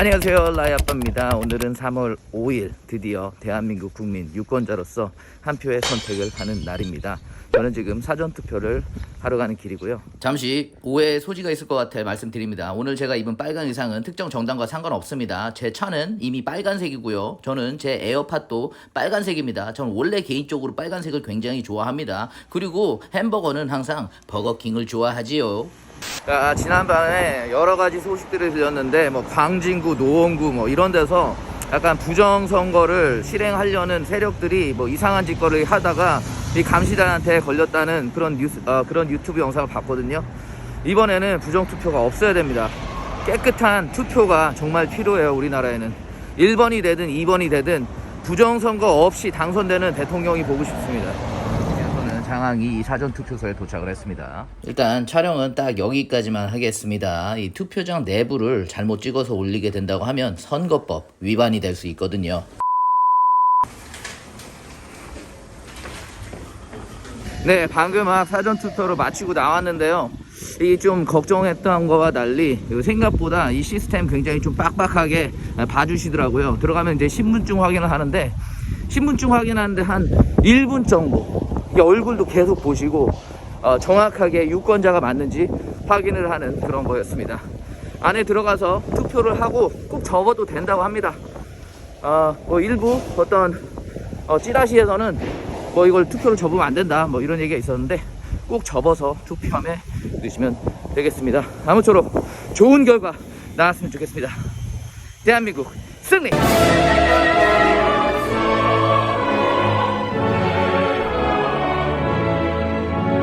안녕하세요. 라이 아빠입니다. 오늘은 3월 5일 드디어 대한민국 국민 유권자로서 한 표의 선택을 하는 날입니다. 저는 지금 사전투표를 하러 가는 길이고요. 잠시 오해의 소지가 있을 것 같아 말씀드립니다. 오늘 제가 입은 빨간 의상은 특정 정당과 상관없습니다. 제 차는 이미 빨간색이고요. 저는 제 에어팟도 빨간색입니다. 저는 원래 개인적으로 빨간색을 굉장히 좋아합니다. 그리고 햄버거는 항상 버거킹을 좋아하지요 아, 지난번에 여러 가지 소식들을 들렸는데 뭐 광진구, 노원구 뭐 이런 데서 약간 부정 선거를 실행하려는 세력들이 뭐 이상한 짓거리를 하다가 이 감시단한테 걸렸다는 그런 뉴스 어, 그런 유튜브 영상을 봤거든요. 이번에는 부정 투표가 없어야 됩니다. 깨끗한 투표가 정말 필요해요, 우리나라에는. 1번이 되든 2번이 되든 부정 선거 없이 당선되는 대통령이 보고 싶습니다. 저는 장항이 사전 투표소에 도착을 했습니다. 일단 촬영은 딱 여기까지만 하겠습니다. 이 투표장 내부를 잘못 찍어서 올리게 된다고 하면 선거법 위반이 될 수 있거든요. 네, 방금 막 사전 투표를 마치고 나왔는데요. 이 좀 걱정했던 거와 달리 생각보다 이 시스템 굉장히 좀 빡빡하게 봐주시더라고요. 들어가면 이제 신분증 확인을 하는데 신분증 확인하는데 한 1분 정도 얼굴도 계속 보시고 어, 정확하게 유권자가 맞는지 확인을 하는 그런 거였습니다. 안에 들어가서 투표를 하고 꼭 접어도 된다고 합니다. 어, 뭐 일부 어떤 어, 찌라시에서는 뭐 이걸 투표를 접으면 안 된다 뭐 이런 얘기가 있었는데 꼭 접어서 투표함에 넣으시면 되겠습니다. 아무쪼록 좋은 결과 나왔으면 좋겠습니다. 대한민국 승리!